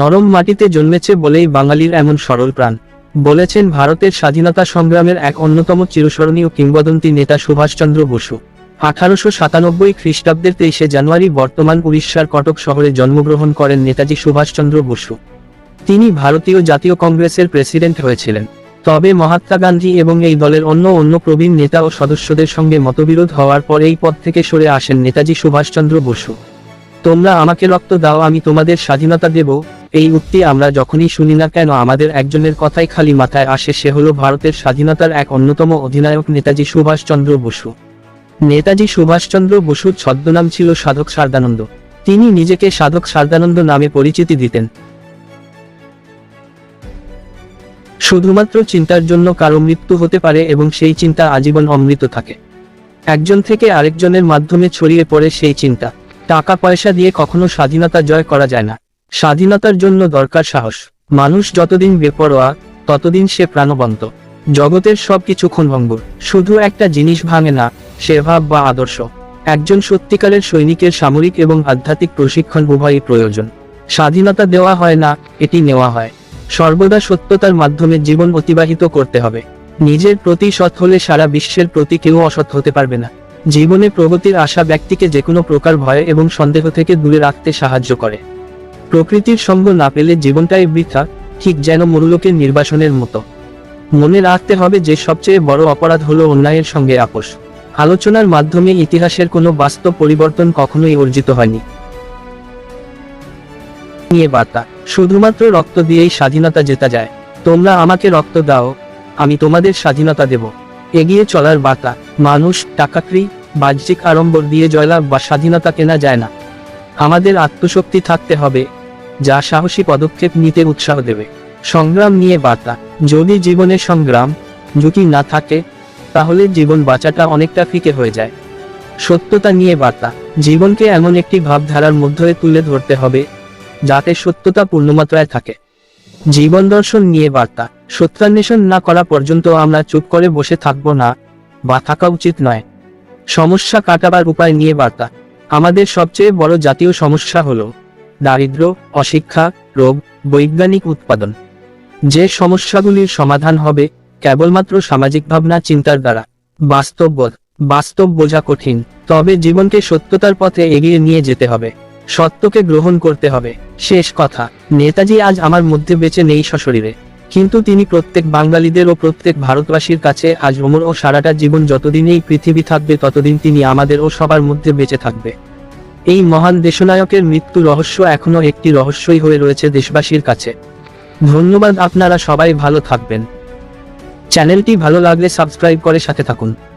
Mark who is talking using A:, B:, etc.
A: নরম মাটিতে জন্মেছে বলেই বাঙালির এমন সরল প্রাণ বলেছেন ভারতের স্বাধীনতা সংগ্রামের এক অন্যতম চিরস্মরণীয় কিংবদন্তি নেতা সুভাষচন্দ্র বসু আঠারোশো সাতানব্বই খ্রিস্টাব্দের তেইশে জানুয়ারি বর্তমান উড়িষ্যার কটক শহরে জন্মগ্রহণ করেন নেতাজি সুভাষচন্দ্র বসু তিনি ভারতীয় জাতীয় কংগ্রেসের প্রেসিডেন্ট হয়েছিলেন তবে মহাত্মা গান্ধী এবং এই দলের অন্য অন্য প্রবীণ নেতা ও সদস্যদের সঙ্গে মতবিরোধ হওয়ার পর এই পদ থেকে সরে আসেন নেতাজি সুভাষচন্দ্র বসু তোমরা আমাকে রক্ত দাও আমি তোমাদের স্বাধীনতা দেব এই উক্তি আমরা যখনই শুনি না কেন আমাদের একজনের কথাই খালি মাথায় আসে সে হল ভারতের স্বাধীনতার এক অন্যতম অধিনায়ক নেতাজি সুভাষচন্দ্র বসু নেতাজি সুভাষচন্দ্র বসুর ছদ্মনাম ছিল সাধক সারদানন্দ তিনি নিজেকে সাধক সারদানন্দ নামে পরিচিতি দিতেন শুধুমাত্র চিন্তার জন্য কারো মৃত্যু হতে পারে এবং সেই চিন্তা আজীবন অমৃত থাকে একজন থেকে আরেকজনের মাধ্যমে ছড়িয়ে পড়ে সেই চিন্তা টাকা পয়সা দিয়ে কখনো স্বাধীনতা জয় করা যায় না স্বাধীনতার জন্য দরকার সাহস মানুষ যতদিন বেপরোয়া ততদিন সে প্রাণবন্ত জগতের সবকিছু খুনভঙ্গুর শুধু একটা জিনিস ভাঙে না সে ভাব বা আদর্শ একজন সত্যিকারের সৈনিকের সামরিক এবং আধ্যাত্মিক প্রশিক্ষণ উভয়ই প্রয়োজন স্বাধীনতা দেওয়া হয় না এটি নেওয়া হয় সর্বদা সত্যতার মাধ্যমে জীবন অতিবাহিত করতে হবে নিজের প্রতি সৎ হলে সারা বিশ্বের প্রতি কেউ অসৎ হতে পারবে না জীবনে প্রগতির আশা ব্যক্তিকে যে কোনো প্রকার ভয় এবং সন্দেহ থেকে দূরে রাখতে সাহায্য করে প্রকৃতির সঙ্গ না পেলে জীবনটাই বৃথা ঠিক যেন মরুলোকের নির্বাসনের মতো মনে রাখতে হবে যে সবচেয়ে বড় অপরাধ হলো অন্যায়ের সঙ্গে আপোষ আলোচনার মাধ্যমে ইতিহাসের কোনো বাস্তব পরিবর্তন কখনোই অর্জিত হয়নি নিয়ে বার্তা শুধুমাত্র রক্ত দিয়েই স্বাধীনতা জেতা যায় তোমরা আমাকে রক্ত দাও আমি তোমাদের স্বাধীনতা দেব এগিয়ে চলার বার্তা মানুষ টাকাকরি বাহ্যিক আড়ম্বর দিয়ে জয়লাভ বা স্বাধীনতা কেনা যায় না আমাদের আত্মশক্তি থাকতে হবে যা সাহসী পদক্ষেপ নিতে উৎসাহ দেবে সংগ্রাম নিয়ে বার্তা যদি জীবনে সংগ্রাম ঝুঁকি না থাকে তাহলে জীবন বাঁচাটা অনেকটা ফিকে হয়ে যায় সত্যতা নিয়ে বার্তা জীবনকে এমন একটি ভাবধারার মধ্যে তুলে ধরতে হবে যাতে সত্যতা পূর্ণমাত্রায় থাকে জীবন দর্শন নিয়ে বার্তা সত্যান্বেষণ না করা পর্যন্ত আমরা চুপ করে বসে থাকব না বা থাকা উচিত নয় সমস্যা কাটাবার উপায় নিয়ে বার্তা আমাদের সবচেয়ে বড় জাতীয় সমস্যা হলো দারিদ্র অশিক্ষা রোগ বৈজ্ঞানিক উৎপাদন যে সমস্যাগুলির সমাধান হবে কেবলমাত্র সামাজিক ভাবনা চিন্তার দ্বারা বাস্তববোধ বাস্তব বোঝা কঠিন তবে জীবনকে সত্যতার পথে এগিয়ে নিয়ে যেতে হবে সত্যকে গ্রহণ করতে হবে শেষ কথা নেতাজি আজ আমার মধ্যে বেঁচে নেই সশরীরে কিন্তু তিনি প্রত্যেক বাঙালিদের ও প্রত্যেক ভারতবাসীর কাছে আজ অমর ও সারাটা জীবন যতদিন এই পৃথিবী থাকবে ততদিন তিনি আমাদের ও সবার মধ্যে বেঁচে থাকবে এই মহান দেশনায়কের মৃত্যু রহস্য এখনও একটি রহস্যই হয়ে রয়েছে দেশবাসীর কাছে ধন্যবাদ আপনারা সবাই ভালো থাকবেন চ্যানেলটি ভালো লাগলে সাবস্ক্রাইব করে সাথে থাকুন